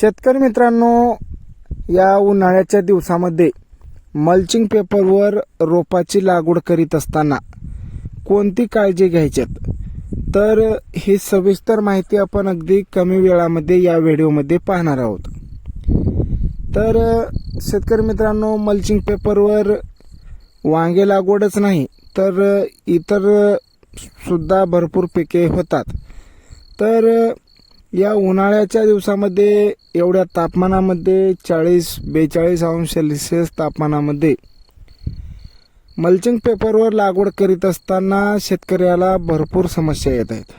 शेतकरी मित्रांनो या उन्हाळ्याच्या दिवसामध्ये मल्चिंग पेपरवर रोपाची लागवड करीत असताना कोणती काळजी घ्यायच्यात? तर ही सविस्तर माहिती आपण अगदी कमी वेळामध्ये या व्हिडिओमध्ये पाहणार आहोत. तर शेतकरी मित्रांनो मल्चिंग पेपरवर वांगे लागवडच नाही तर इतर सुद्धा भरपूर पिके होतात. तर या उन्हाळ्याच्या दिवसामध्ये एवढ्या तापमानामध्ये चाळीस बेचाळीस अंश सेल्सिअस तापमानामध्ये मल्चिंग पेपरवर लागवड करीत असताना शेतकऱ्याला भरपूर समस्या येत आहेत.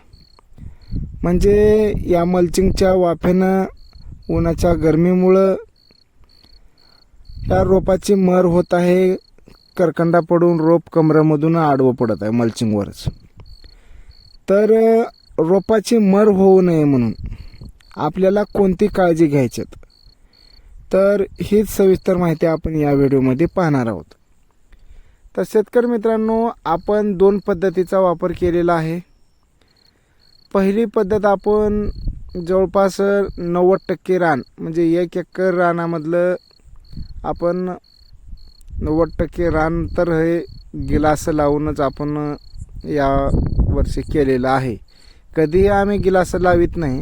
म्हणजे या मल्चिंगच्या वाफेनं उन्हाच्या गरमीमुळं या रोपाची मर होत आहे करकंडा पडून रोप कमरामधून आडवं पडत आहे मल्चिंगवरच. तर रोपाची मर होऊ नये म्हणून आपल्याला कोणती काळजी घ्यायच्यात? तर हीच सविस्तर माहिती आपण या व्हिडिओमध्ये पाहणार आहोत. तर शेतकरी मित्रांनो आपण दोन पद्धतीचा वापर केलेला आहे. पहिली पद्धत आपण जवळपास नव्वद टक्के रान म्हणजे एक एकर रानामधलं आपण नव्वद टक्के रान तर हे गिलास लावूनच आपण या वर्षी केलेलं आहे. कधीही आम्ही गिलास लावित नाही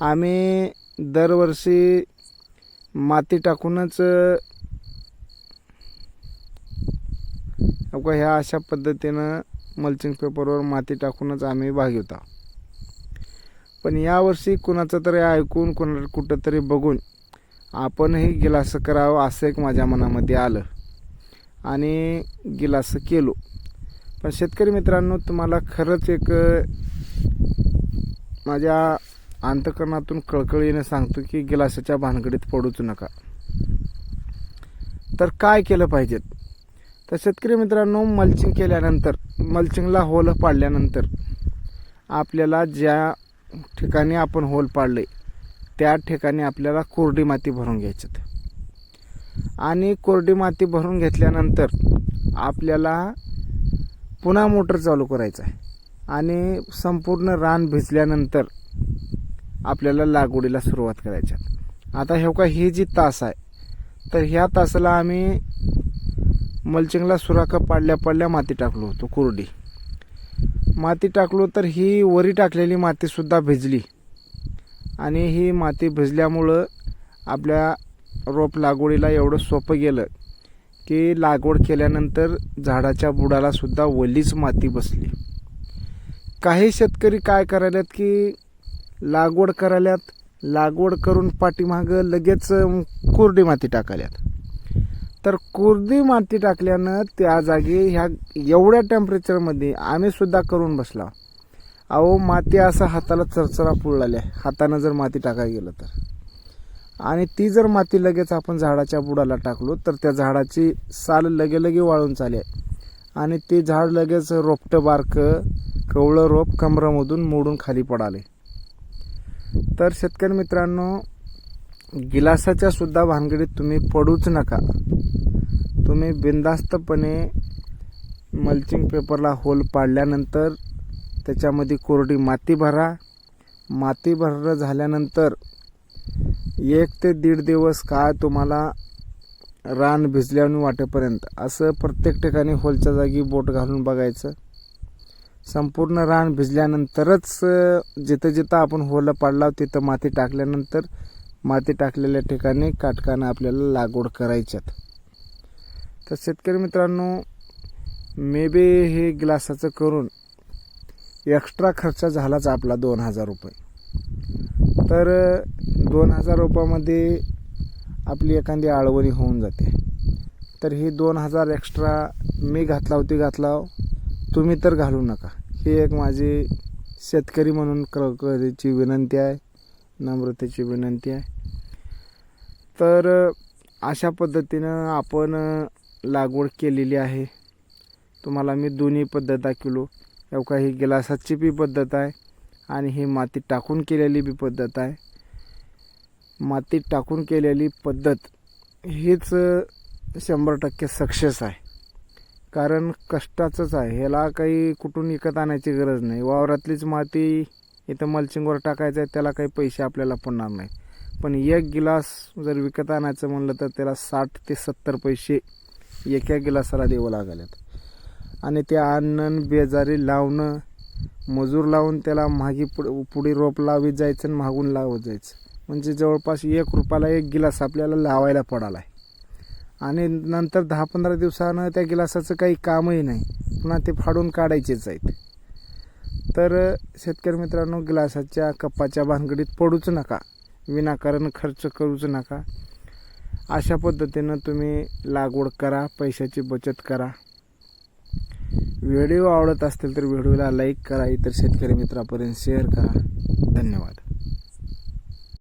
आम्ही दरवर्षी माती टाकूनच अवघा ह्या अशा पद्धतीनं मल्चिंग पेपरवर माती टाकूनच आम्ही भाग भागवता पण यावर्षी कुणाचं तरी ऐकून कुणा कुठं तरी बघून आपणही गिलास करावं असं एक माझ्या मनामध्ये आलं आणि गिलास केलो. पण शेतकरी मित्रांनो तुम्हाला खरंच एक माझ्या अंतकरणातून कळकळीने सांगतो की गिलासाच्या भानगडीत पडूच नका. तर काय केलं पाहिजेत? तर शेतकरी मित्रांनो मल्चिंग केल्यानंतर मल्चिंगला होल पाडल्यानंतर आपल्याला ज्या ठिकाणी आपण होल पाडले त्या ठिकाणी आपल्याला कोरडी माती भरून घ्यायची. आणि कोरडी माती भरून घेतल्यानंतर आपल्याला पुन्हा मोटर चालू करायचं आहे. आणि संपूर्ण रान भिजल्यानंतर आपल्याला लागवडीला सुरुवात करायच्या आता हे का ही जी तास आहे तर ह्या तासाला आम्ही मल्चिंगला सुराखा पाडल्या पाडल्या माती टाकलो होतो कुरडी. माती टाकलो तर ही वरी टाकलेली मातीसुद्धा भिजली. आणि ही माती भिजल्यामुळं आपल्या रोप लागवडीला एवढं सोपं गेलं की लागवड केल्यानंतर झाडाच्या बुडालासुद्धा वलीच माती बसली. काही शेतकरी काय करायल्यात की लागवड करायल्यात लागवड करून पाठीमागं लगेच कोरडी माती टाकायल्यात तर कोरडी माती टाकल्यानं त्या जागी ह्या एवढ्या टेम्परेचरमध्ये आम्ही सुद्धा करून बसला. अहो माती असं हाताला चरचरा पुळाल्या हातानं जर माती टाकायला गेलं तर. आणि ती जर माती लगेच आपण झाडाच्या बुडाला टाकलो तर त्या झाडाची साल लगे लगे वाळून चाले आणि ते झाड लगेच रोपटं बारकं कवळं रोप कमरामधून मोडून खाली पडाले. तर शेतकरी मित्रांनो गिलासाच्या सुद्धा भानगडीत तुम्ही पडूच नका. तुम्ही बिंदास्तपणे मल्चिंग पेपरला होल पाडल्यानंतर त्याच्यामध्ये कोरडी माती भरा. माती भरणं झाल्यानंतर एक ते दीड दिवस काय तुम्हाला रान भिजल्याने वाटेपर्यंत. असं प्रत्येक ठिकाणी होलच्या जागी बोट घालून बघायचं. संपूर्ण रान भिजल्यानंतरच जिथं जिथं आपण होलं पाडला तिथं माती टाकल्यानंतर माती टाकलेल्या ठिकाणी काटकानं आपल्याला लागवड करायच्यात तर शेतकरी मित्रांनो मे बी हे ग्लासाचं करून एक्स्ट्रा खर्च झालाच आपला दोन हजार रुपये. तर दोन हजार रुपयामध्ये आपली एखादी आळवणी होऊन जाते. तर ही दोन हजार एक्स्ट्रा मी घातला होती घातला हो. तुम्ही तर घालू नका. ही एक माझी शेतकरी म्हणून क्रकरीची विनंती आहे नम्रतेची विनंती आहे. तर अशा पद्धतीनं आपण लागवड केलेली आहे. तुम्हाला मी दोन्ही पद्धत दाखवलो. एवढा ही गिलासाची बी पद्धत आहे आणि ही माती टाकून केलेली बी पद्धत आहे. माती टाकून केलेली पद्धत हीच शंभर टक्के सक्सेस आहे. कारण कष्टाचंच आहे. ह्याला काही कुठून विकत आणायची गरज नाही. वावरातलीच माती इथं मल्चिंगवर टाकायचं आहे त्याला काही पैसे आपल्याला पडणार नाही. पण एक गिलास जर विकत आणायचं म्हणलं तर त्याला साठ ते सत्तर पैसे एका गिलासाला द्यावं लागलेत आणि ते आणणं बेजारी लावणं मजूर लावून त्याला मागे पुढे पुढे रोप लावीत जायचं आणि मागून लावत जायचं. म्हणजे जवळपास एक रुपयाला एक गिलास आपल्याला लावायला पडाला आहे आणि नंतर दहा पंधरा दिवसानं त्या गिलासाचं काही कामही नाही. पुन्हा ते फाडून काढायचेच आहेत. तर शेतकरी मित्रांनो गिलासाच्या कप्पाच्या भानगडीत पडूच नका. विनाकारण खर्च करूच नका. अशा पद्धतीनं तुम्ही लागवड करा पैशाची बचत करा. व्हिडिओ आवडत असतील तर व्हिडिओला लाईक करा इतर शेतकरी मित्रापर्यंत शेअर करा. धन्यवाद.